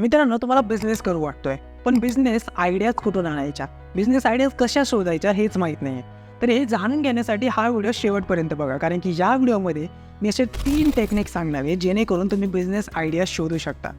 मित्रांनो तुम्हाला बिझनेस करू वाटतोय. पण बिझनेस आयडियाज कुठून आणायच्या? बिझनेस आयडियाज कशा शोधायच्या हेच माहीत नाही तर हे जाणून घेण्यासाठी हा व्हिडिओ शेवटपर्यंत बघा. कारण की या व्हिडिओमध्ये मी असे तीन टेक्निक सांगणार आहे जेणेकरून तुम्ही बिझनेस आयडिया शोधू शकता.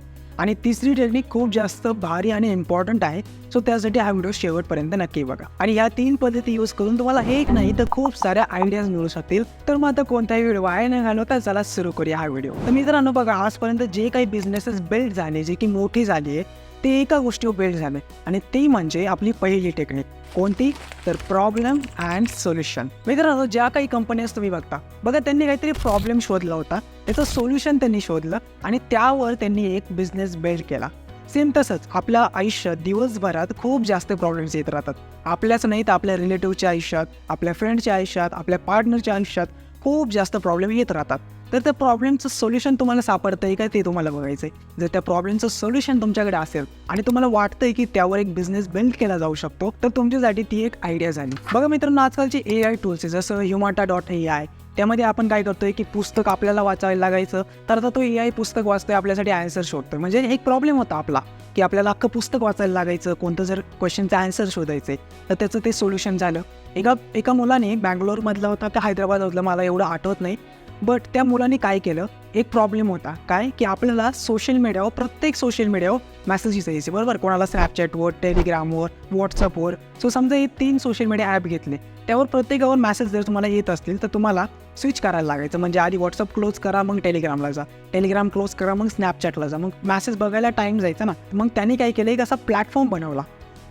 आणि तिसरी टेक्निक खूप जास्त भारी आणि इम्पॉर्टंट आहे. सो त्यासाठी हा व्हिडिओ शेवटपर्यंत नक्की बघा. आणि या तीन पद्धती यूज करून तुम्हाला एक नाही तर खूप साऱ्या आयडियाज मिळू शकतील. तर मग आता कोणताही व्हिडिओ वाया न घालवता चला सुरू करूया हा व्हिडिओ तर मित्रांनो बघा आजपर्यंत जे काही बिझनेसेस बिल्ड झाले जे की मोठी झाली आहे ते एका गोष्टीवर बिल्ड झाले आणि ती म्हणजे आपली पहिली टेक्निक. कोणती? तर प्रॉब्लेम अँड सोल्युशन मित्रांनो ज्या काही कंपन्याज तुम्ही बघता बघा त्यांनी काहीतरी प्रॉब्लेम शोधला होता. त्याचं सोल्युशन त्यांनी शोधलं आणि त्यावर त्यांनी एक बिझनेस बिल्ड केला. सेम तसंच आपल्या आयुष्यात दिवसभरात खूप जास्त प्रॉब्लेम्स येत राहतात. आपल्याच नाही तर आपल्या रिलेटिव्हच्या आयुष्यात आपल्या फ्रेंडच्या आयुष्यात आपल्या पार्टनरच्या आयुष्यात. खूप जास्त प्रॉब्लेम येत राहतात. तर त्या प्रॉब्लेमचं सोल्युशन तुम्हाला सापडतं आहे का ते तुम्हाला बघायचं आहे जर त्या प्रॉब्लेमचं सोल्युशन तुमच्याकडे असेल आणि तुम्हाला वाटतंय की त्यावर एक बिझनेस बिल्ड केला जाऊ शकतो तर तुमच्यासाठी ती एक आयडिया झाली. बघा मित्रांनो आजकालचे ए आय टूल्स आहे जसं ह्युमाटा डॉट ए आय त्यामध्ये आपण काय करतोय की पुस्तक आपल्याला वाचायला लागायचं. तर आता तो ए आय पुस्तक वाचतोय आपल्यासाठी आन्सर शोधतोय. म्हणजे एक प्रॉब्लेम होता आपला की आपल्याला अख्खं पुस्तक वाचायला लागायचं कोणतं जर क्वेश्चनचं आन्सर शोधायचं तर त्याचं ते सोल्युशन झालं. एका एका मुलाने बँगलोरमधला होता का हैदराबादमधलं? मला एवढं आठवत नाही. बट त्या मुलाने काय केलं? एक प्रॉब्लेम होता. काय? की आपल्याला सोशल मीडियावर प्रत्येक सोशल मीडियावर मेसेजेस यायचे बरोबर? कोणाला स्नॅपचॅटवर टेलिग्रामवर व्हॉट्सअपवर सो समजा हे तीन सोशल मीडिया ॲप घेतले त्यावर प्रत्येकावर मॅसेज जर तुम्हाला येत असतील तर तुम्हाला स्विच करायला लागायचं. म्हणजे आधी व्हॉट्सअप क्लोज करा मग टेलिग्रामला जा. टेलिग्राम क्लोज करा मग स्नॅपचॅटला जा. मग मॅसेज बघायला टाईम जायचा ना. मग त्यांनी काय केलं? एक असा प्लॅटफॉर्म बनवला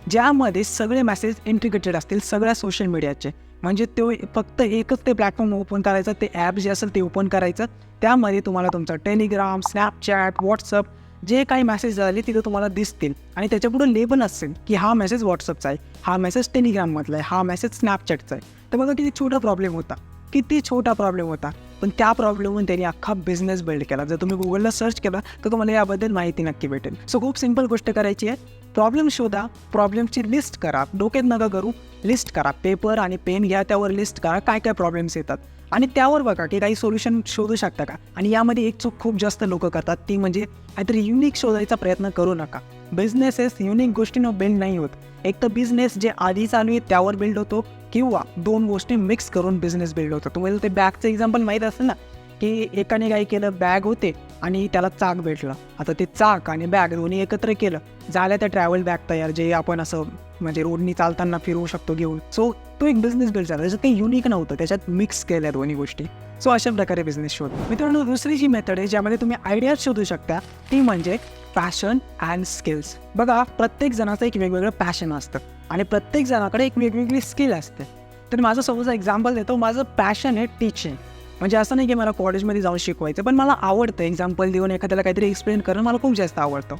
ज्यामध्ये सगळे मॅसेज इंट्रिग्रेटेड असतील सगळ्या सोशल मीडियाचे म्हणजे तो फक्त एकच ते प्लॅटफॉर्म ओपन करायचं ते ॲप जे असेल ते ओपन करायचं. त्यामध्ये तुम्हाला तुमचं टेलिग्राम स्नॅपचॅट व्हॉट्सअप जे काही मेसेज झाले तिथे तुम्हाला दिसतील. आणि त्याच्यापुढे लेबल असेल की हा मेसेज व्हॉट्सअपचा आहे हा मेसेज टेलिग्राममधला आहे हा मेसेज स्नॅपचॅटचा आहे. तर बघा किती छोटा प्रॉब्लेम होता. किती छोटा प्रॉब्लेम होता. पण त्या प्रॉब्लेमवरून त्यांनी अख्खा बिझनेस बिल्ड केला. जर तुम्ही गुगलला सर्च केला तर तुम्हाला याबद्दल माहिती नक्की भेटेल. सो खूप सिंपल गोष्ट करायची आहे. प्रॉब्लेम शोधा प्रॉब्लेमची लिस्ट करा. डोक्यात नका करू लिस्ट करा. पेपर आणि पेन घ्या त्यावर लिस्ट करा. काय काय प्रॉब्लेम्स येतात. आणि त्यावर बघा की काही सोल्युशन शोधू शकता का? आणि यामध्ये एक चूक खूप जास्त लोक करतात ती म्हणजे काहीतरी युनिक शोधायचा प्रयत्न करू नका. बिझनेसेस युनिक गोष्टीनं बिल्ड नाही होत. एक तर बिझनेस जे आधी चालू आहे त्यावर बिल्ड होतो किंवा दोन गोष्टी मिक्स करून बिझनेस बिल्ड होतो तुम्हाला ते बॅगचं एक्झाम्पल माहीत असेल ना की एकाने काय केलं बॅग होते आणि त्याला चाक भेटलं. आता ते चाक आणि बॅग दोन्ही एकत्र केलं झाल्या त्या ट्रॅव्हल बॅग तयार जे आपण असं म्हणजे रोडनी चालताना फिरवू शकतो घेऊन. सो तो एक बिझनेस बिल्ड झाला त्याच्यात काही युनिक नव्हतं त्याच्यात मिक्स केल्या दोन्ही गोष्टी. सो अशा प्रकारे बिझनेस शोध. मित्रांनो दुसरी जी मेथड आहे ज्यामध्ये तुम्ही आयडियाज शोधू शकता ती म्हणजे पॅशन अँड स्किल्स बघा प्रत्येक जणाचं एक वेगवेगळं पॅशन असतं आणि प्रत्येक जणाकडे एक वेगवेगळी स्किल असते. तर माझं समजा एक्झाम्पल देतो माझं पॅशन आहे टीचिंग म्हणजे असं नाही की मला कॉलेजमध्ये जाऊन शिकवायचं पण मला आवडतं एक्झाम्पल देऊन एखाद्याला काहीतरी एक्सप्लेन करणं मला खूप जास्त आवडतं.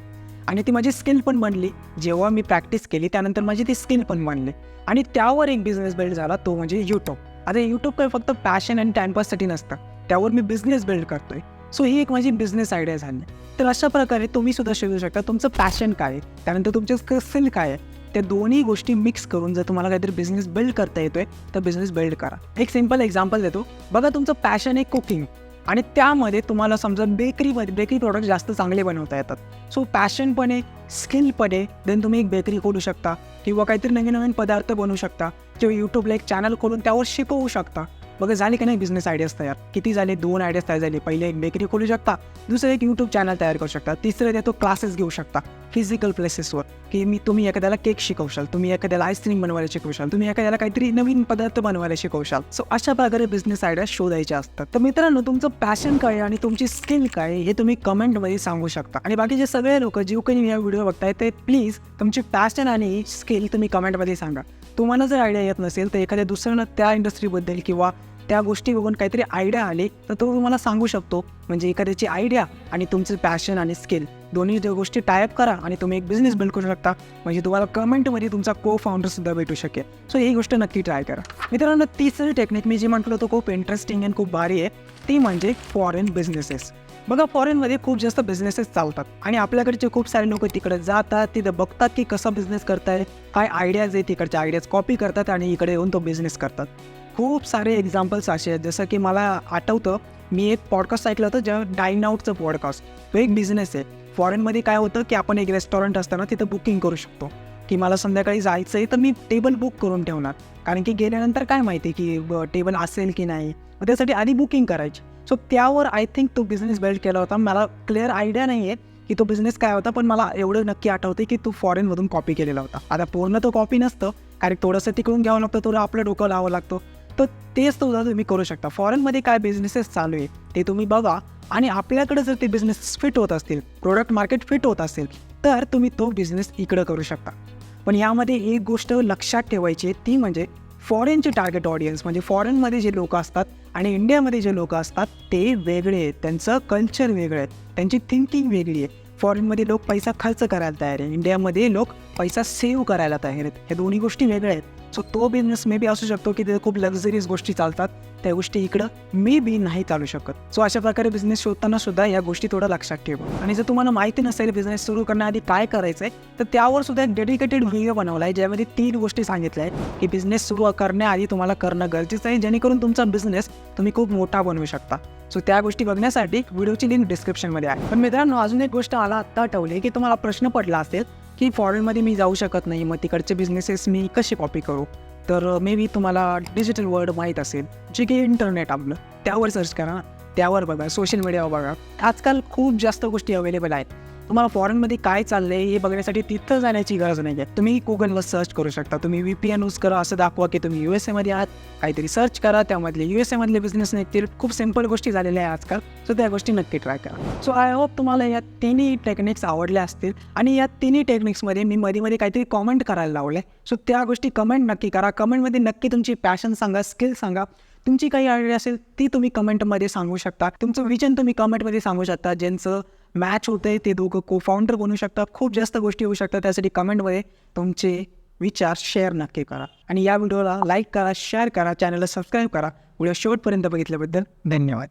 आणि ती माझी स्किल पण बनली. जेव्हा मी प्रॅक्टिस केली त्यानंतर माझी ती स्किल पण बनली. आणि त्यावर एक बिझनेस बिल्ड झाला तो म्हणजे यूट्यूब आता यूट्यूब काय फक्त पॅशन आणि टाइमपाससाठी नसतं. त्यावर मी बिझनेस बिल्ड करतोय. सो ही एक माझी बिझनेस आयडिया झाली. तर अशा प्रकारे तुम्ही सुद्धा शोधू शकता. तुमचं पॅशन काय आहे? त्यानंतर तुमचं स्किल काय आहे? त्या दोन्ही गोष्टी मिक्स करून जर तुम्हाला काहीतरी बिझनेस बिल्ड करता येतोय तर बिझनेस बिल्ड करा. एक सिंपल एक्झाम्पल देतो. बघा तुमचं पॅशन आहे कुकिंग आणि त्यामध्ये तुम्हाला समजा बेकरीमध्ये बेकरी प्रोडक्ट जास्त चांगले बनवता येतात. सो पॅशन पण आहे स्किल पण आहे देन तुम्ही एक बेकरी खोलू शकता किंवा काहीतरी नवीन नवीन पदार्थ बनवू शकता किंवा यूट्यूबला एक चॅनल खोलून त्यावर शिकवू शकता. बघा झाले की नाही बिझनेस आयडियाज तयार? किती झाले? दोन आयडियाज तयार झाले. पहिले एक बेकरी खोलू शकता दुसरं एक यूट्यूब चॅनल तयार करू शकता तिसरं त्या तो क्लासेस घेऊ शकता. फिजिकल प्लेसेसवर की मी तुम्ही एखाद्याला केक शिकवशाल तुम्ही एखाद्याला आईस्क्रीम बनवायला शिकवशाल तुम्ही एखाद्याला काहीतरी नवीन पदार्थ बनवायला शिकवशाल. सो अशा प्रकारे बिझनेस आयडिया शोधायच्या असतात. तर मित्रांनो तुमचं पॅशन काय आहे आणि तुमची स्किल काय आहे हे तुम्ही कमेंटमध्ये सांगू शकता. आणि बाकीचे सगळे लोक जे कोणी या व्हिडिओ बघताय ते प्लीज तुमची पॅशन आणि स्किल तुम्ही कमेंटमध्ये सांगा. तुम्हाला जर आयडिया येत नसेल तर एखाद्या दुसऱ्यानं त्या इंडस्ट्रीबद्दल किंवा त्या गोष्टी बघून काहीतरी आयडिया आली तर तो तुम्हाला सांगू शकतो. म्हणजे एखाद्याची आयडिया आणि तुमचं पॅशन आणि स्किल दोन्ही ज्या गोष्टी टायअप करा आणि तुम्ही एक बिझनेस बिल्ड करू शकता. म्हणजे तुम्हाला कमेंटमध्ये तुमचा को फाउंडरसुद्धा भेटू शकेल. सो ही गोष्ट नक्की ट्राय करा. मित्रांनो तिसरी टेक्निक मी जी म्हटलं तो खूप इंटरेस्टिंग आणि खूप भारी आहे. ती म्हणजे फॉरेन बिझनेसेस बघा फॉरेनमध्ये खूप जास्त बिझनेसेस चालतात. आणि आपल्याकडचे खूप सारे लोक तिकडे जातात तिथं बघतात की कसा बिझनेस करताय काय आयडियाज आहे तिकडच्या आयडियाज कॉपी करतात आणि इकडे येऊन तो बिझनेस करतात. खूप सारे एक्झाम्पल्स असे आहेत. जसं की मला आठवतं मी एक पॉडकास्ट ऐकलं होतं जेव्हा डाईन आउटचं पॉडकास्ट तो एक बिझनेस आहे. फॉरेनमध्ये काय होतं की आपण एक रेस्टॉरंट असताना तिथं बुकिंग करू शकतो. की मला संध्याकाळी जायचं आहे तर मी टेबल बुक करून ठेवणार. कारण की गेल्यानंतर काय माहिती की टेबल असेल की नाही. मग त्यासाठी आधी बुकिंग करायची. सो त्यावर आय थिंक तो बिझनेस बिल्ड केला होता. मला क्लिअर आयडिया नाही आहे की तो बिझनेस काय होता पण मला एवढं नक्की आठवते की तो फॉरेनमधून कॉपी केलेला होता. आता पूर्ण तो कॉपी नसतं कारण थोडंसं तिकडून घ्यावं लागतं थोडं आपलं डोकं लावावं लागतं. तर तेच सुद्धा तुम्ही करू शकता. फॉरेनमध्ये काय बिझनेसेस चालू आहे ते तुम्ही बघा. आणि आपल्याकडे जर ते बिझनेस फिट होत असतील प्रोडक्ट मार्केट फिट होत असेल तर तुम्ही तो बिझनेस इकडं करू शकता. पण यामध्ये एक गोष्ट लक्षात ठेवायची आहे ती म्हणजे फॉरेनचे टार्गेट ऑडियन्स म्हणजे फॉरेनमध्ये जे लोक असतात आणि इंडियामध्ये जे लोक असतात ते वेगळे आहेत. त्यांचं कल्चर वेगळं आहे. त्यांची थिंकिंग वेगळी आहे. फॉरेनमध्ये लोक पैसा खर्च करायला तयार आहे. इंडियामध्ये लोक पैसा सेव्ह करायला तयार आहेत. ह्या दोन्ही गोष्टी वेगळ्या आहेत. सो तो बिझनेस मे बी असू शकतो की तिथे खूप लक्झरीज गोष्टी चालतात त्या गोष्टी इकडं मे बी नाही चालू शकत. सो अशा प्रकारे बिझनेस शोधताना सुद्धा या गोष्टी थोडं लक्षात ठेवा. आणि जर तुम्हाला माहिती नसेल बिझनेस सुरू करण्याआधी काय करायचं आहे तर त्यावर सुद्धा एक डेडिकेटेड व्हिडिओ बनवला आहे ज्यामध्ये तीन गोष्टी सांगितल्या आहेत की बिझनेस सुरू करण्याआधी तुम्हाला करणं गरजेचं आहे जेणेकरून तुमचा बिझनेस तुम्ही खूप मोठा बनवू शकता. सो त्या गोष्टी बघण्यासाठी व्हिडिओची लिंक डिस्क्रिप्शनमध्ये आहे. पण मित्रांनो अजून एक गोष्ट मला आत्ता आठवली की तुम्हाला प्रश्न पडला असेल की फॉरेनमध्ये मी जाऊ शकत नाही मग तिकडचे बिझनेसेस मी कसे कॉपी करू? तर मे बी तुम्हाला डिजिटल वर्ल्ड माहीत असेल जे की इंटरनेट आपलं. त्यावर सर्च करा त्यावर बघा सोशल मीडियावर बघा. आजकाल खूप जास्त गोष्टी अवेलेबल आहेत. तुम्हाला फॉरेनमध्ये काय चाललं आहे हे बघण्यासाठी तिथं जाण्याची गरज नाही आहे तुम्ही गुगलवर सर्च करू शकता. तुम्ही व्ही पी एन यूज करा असं दाखवा की तुम्ही यू एस एमध्ये आहात. काहीतरी सर्च करा त्यामधले यू एस एमधले बिझनेस निघतील खूप सिंपल गोष्टी झालेल्या आहे आजकाल. सो त्या गोष्टी नक्की ट्राय करा. सो आय होप तुम्हाला या तिन्ही टेक्निक्स आवडल्या असतील. आणि या तिन्ही टेक्निक्समध्ये मी मध्ये मध्ये काहीतरी कॉमेंट करायला लावले सो त्या गोष्टी कमेंट नक्की करा. कमेंटमध्ये नक्की तुमची पॅशन सांगा स्किल सांगा. तुमची काही आयडिया असेल ती तुम्ही कमेंटमध्ये सांगू शकता. तुमचं विजन तुम्ही कमेंटमध्ये सांगू शकता ज्यांचं मॅच होते ते दोघं को फाउंडर बनू शकतात. खूप जास्त गोष्टी होऊ शकतात त्यासाठी कमेंटमध्ये तुमचे विचार शेअर नक्की करा. आणि या व्हिडिओला लाईक करा शेअर करा चॅनलला सबस्क्राईब करा. व्हिडिओ शेवटपर्यंत बघितल्याबद्दल धन्यवाद.